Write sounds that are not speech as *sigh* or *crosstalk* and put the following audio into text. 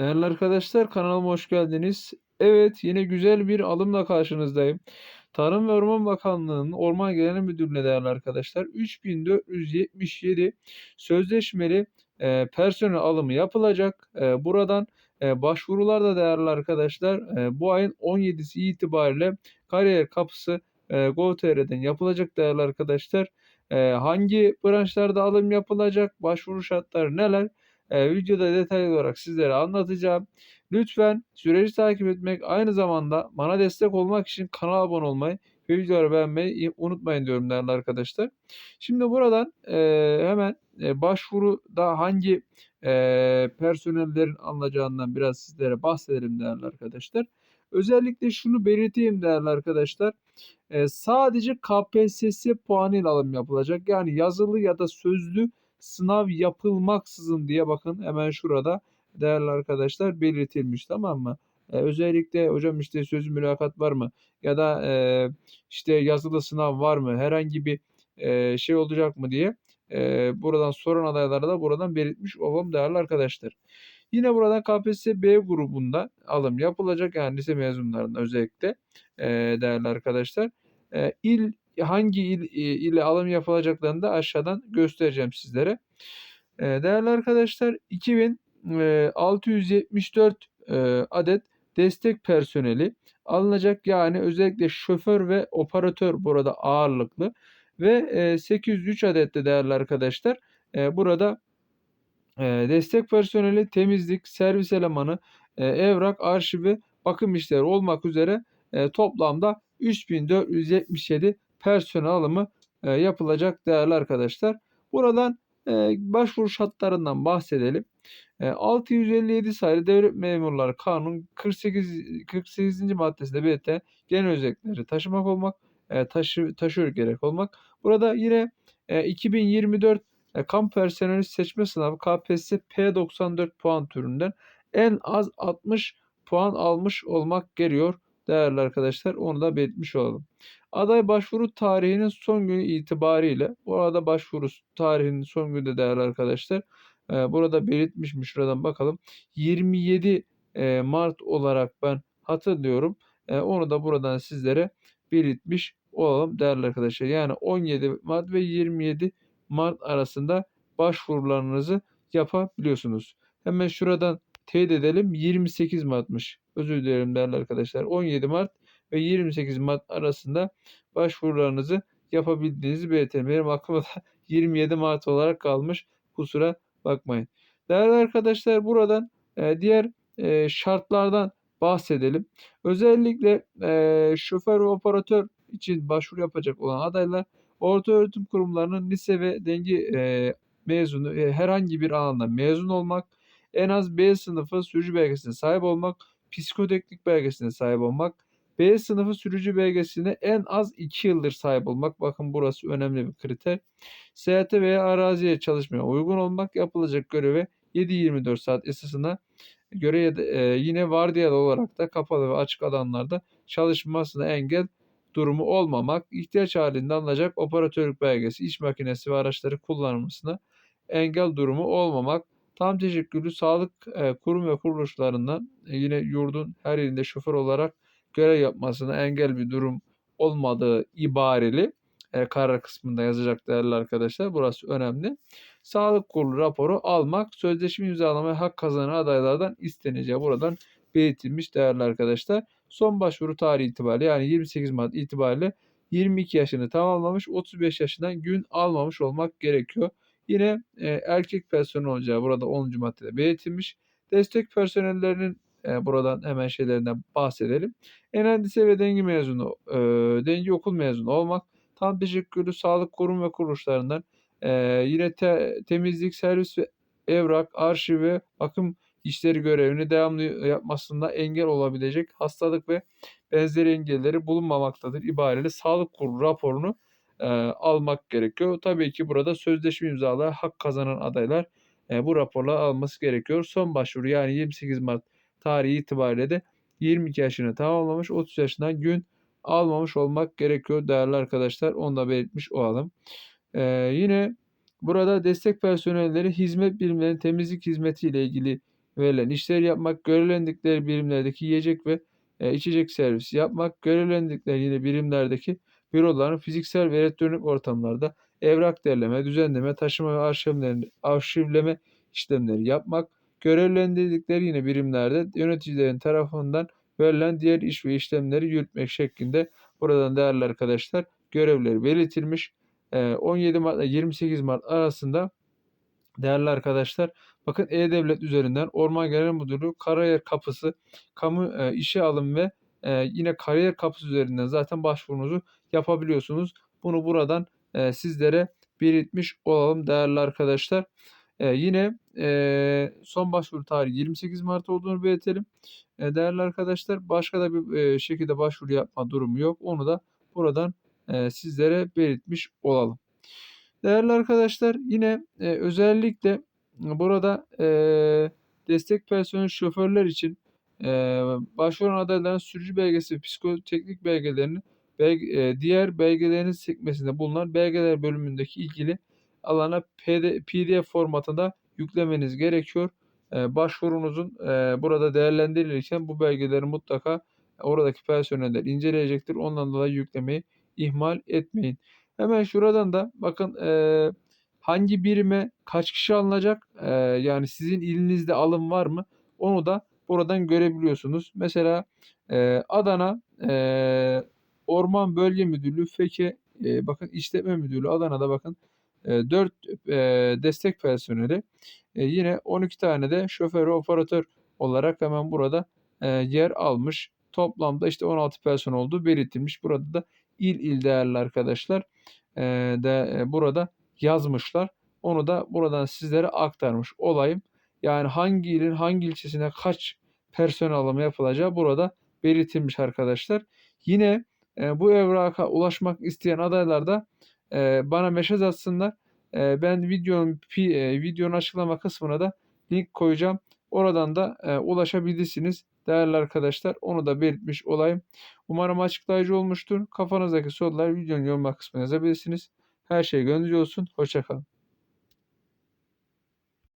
Değerli arkadaşlar kanalıma hoş geldiniz. Evet yine güzel bir alımla karşınızdayım. Tarım ve Orman Bakanlığı'nın Orman Genel Müdürlüğü'ne değerli arkadaşlar 3477 sözleşmeli e, personel alımı yapılacak. E, buradan e, başvurular da değerli arkadaşlar e, bu ayın 17'si itibariyle kariyer kapısı e, Gov.tr'den yapılacak değerli arkadaşlar. E, hangi branşlarda alım yapılacak? Başvuru şartları neler? E, videoda detaylı olarak sizlere anlatacağım. Lütfen süreci takip etmek aynı zamanda bana destek olmak için kanala abone olmayı ve videoları beğenmeyi unutmayın diyorum değerli arkadaşlar. Şimdi buradan e, hemen e, başvuruda hangi e, personellerin alınacağından biraz sizlere bahsedelim değerli arkadaşlar. Özellikle şunu belirteyim değerli arkadaşlar. E, sadece KPSS puanıyla alım yapılacak. Yani yazılı ya da sözlü sınav yapılmaksızın diye bakın hemen şurada değerli arkadaşlar belirtilmiş tamam mı? Ee, özellikle hocam işte sözlü mülakat var mı? Ya da e, işte yazılı sınav var mı? Herhangi bir e, şey olacak mı diye e, buradan soran adaylara da buradan belirtmiş olalım değerli arkadaşlar. Yine buradan KPSS B grubunda alım yapılacak yani lise mezunlarında özellikle e, değerli arkadaşlar. E, il hangi il ile alım yapılacaklarını da aşağıdan göstereceğim sizlere. Değerli arkadaşlar 2674 adet destek personeli alınacak. Yani özellikle şoför ve operatör burada ağırlıklı ve 803 adet de değerli arkadaşlar burada destek personeli temizlik, servis elemanı, evrak, arşivi, bakım işleri olmak üzere toplamda 3477 personel alımı e, yapılacak değerli arkadaşlar. Buradan e, başvuru şartlarından bahsedelim. E, 657 sayılı Devlet Memurları Kanun 48 48. maddesinde belirtilen genel özellikleri taşımak olmak, e, taşı, taşıyor gerek olmak. Burada yine e, 2024 e, kamp personeli seçme sınavı KPSS P94 puan türünden en az 60 puan almış olmak geliyor değerli arkadaşlar. Onu da belirtmiş olalım. Aday başvuru tarihinin son günü itibariyle bu arada başvuru tarihinin son günü de değerli arkadaşlar. E, burada belirtmiş mi şuradan bakalım. 27 e, Mart olarak ben hatırlıyorum. E, onu da buradan sizlere belirtmiş olalım değerli arkadaşlar. Yani 17 Mart ve 27 Mart arasında başvurularınızı yapabiliyorsunuz. Hemen şuradan teyit edelim. 28 Mart'mış. Özür dilerim değerli arkadaşlar. 17 Mart ve 28 Mart arasında başvurularınızı yapabildiğinizi belirtelim. Benim aklımda 27 *laughs* Mart olarak kalmış. Kusura bakmayın. Değerli arkadaşlar buradan e, diğer e, şartlardan bahsedelim. Özellikle e, şoför ve operatör için başvuru yapacak olan adaylar orta öğretim kurumlarının lise ve dengi e, mezunu e, herhangi bir alanda mezun olmak, en az B sınıfı sürücü belgesine sahip olmak, psikoteknik belgesine sahip olmak, B sınıfı sürücü belgesine en az 2 yıldır sahip olmak. Bakın burası önemli bir kriter. Seyahate veya araziye çalışmaya uygun olmak yapılacak göreve 7-24 saat esasına göre e, yine vardiyalı olarak da kapalı ve açık alanlarda çalışmasına engel durumu olmamak, ihtiyaç halinde alınacak operatörlük belgesi, iş makinesi ve araçları kullanılmasına engel durumu olmamak, tam teşekküllü sağlık e, kurum ve kuruluşlarından e, yine yurdun her yerinde şoför olarak görev yapmasına engel bir durum olmadığı ibareli e, karar kısmında yazacak değerli arkadaşlar. Burası önemli. Sağlık kurulu raporu almak sözleşme imzalamaya hak kazanan adaylardan isteneceği buradan belirtilmiş değerli arkadaşlar. Son başvuru tarihi itibariyle yani 28 Mart itibariyle 22 yaşını tamamlamış 35 yaşından gün almamış olmak gerekiyor. Yine e, erkek personel olacağı burada 10. maddede belirtilmiş. Destek personellerinin e, buradan hemen şeylerinden bahsedelim. En lise ve dengi mezunu, e, dengi okul mezunu olmak, tam teşekkürlü sağlık kurum ve kuruluşlarından e, yine te, temizlik, servis ve evrak, arşiv ve bakım işleri görevini devamlı yapmasında engel olabilecek hastalık ve benzeri engelleri bulunmamaktadır. İbareli sağlık kurulu raporunu e, almak gerekiyor. Tabii ki burada sözleşme imzalayan hak kazanan adaylar e, bu raporla alması gerekiyor. Son başvuru yani 28 Mart tarihi itibariyle de 22 yaşını tamamlamış 30 yaşından gün almamış olmak gerekiyor değerli arkadaşlar. Onu da belirtmiş olalım. Ee, yine burada destek personelleri hizmet birimlerinin temizlik hizmeti ile ilgili verilen işleri yapmak, görevlendikleri birimlerdeki yiyecek ve e, içecek servisi yapmak, görevlendikleri yine birimlerdeki büroların fiziksel ve elektronik ortamlarda evrak derleme, düzenleme, taşıma ve arşivleme, işlemleri yapmak, görevlendirdikleri yine birimlerde yöneticilerin tarafından verilen diğer iş ve işlemleri yürütmek şeklinde buradan değerli arkadaşlar görevleri belirtilmiş. Ee, 17 Mart ile 28 Mart arasında değerli arkadaşlar bakın E-Devlet üzerinden Orman Genel Müdürlüğü Kariyer Kapısı kamu e, işe alım ve e, yine kariyer kapısı üzerinden zaten başvurunuzu yapabiliyorsunuz. Bunu buradan e, sizlere belirtmiş olalım değerli arkadaşlar. E, yine e, son başvuru tarihi 28 Mart olduğunu belirtelim. E, değerli arkadaşlar başka da bir e, şekilde başvuru yapma durumu yok. Onu da buradan e, sizlere belirtmiş olalım. Değerli arkadaşlar yine e, özellikle burada e, destek personel şoförler için e, başvuran adayların sürücü belgesi ve psikoteknik belgelerini belge, e, diğer belgelerin sekmesinde bulunan belgeler bölümündeki ilgili alana PD, PDF formatında yüklemeniz gerekiyor. E, başvurunuzun e, burada değerlendirilirken bu belgeleri mutlaka oradaki personeller inceleyecektir. Ondan dolayı yüklemeyi ihmal etmeyin. Hemen şuradan da bakın e, hangi birime kaç kişi alınacak e, yani sizin ilinizde alım var mı onu da buradan görebiliyorsunuz. Mesela e, Adana e, Orman Bölge Müdürlüğü Feke e, bakın işletme müdürlüğü Adana'da bakın e, 4 e, destek personeli e, yine 12 tane de şoför operatör olarak hemen burada e, yer almış. Toplamda işte 16 personel olduğu belirtilmiş. Burada da il il değerli arkadaşlar e, de e, burada yazmışlar. Onu da buradan sizlere aktarmış olayım. Yani hangi ilin hangi ilçesine kaç personel alımı yapılacağı burada belirtilmiş arkadaşlar. Yine e, bu evraka ulaşmak isteyen adaylar da e, bana mesaj atsınlar. E, ben videonun e, videonun açıklama kısmına da link koyacağım. Oradan da e, ulaşabilirsiniz değerli arkadaşlar. Onu da belirtmiş olayım. Umarım açıklayıcı olmuştur. Kafanızdaki sorular videonun yorum kısmına yazabilirsiniz. Her şey gönlünüzce olsun. Hoşçakalın.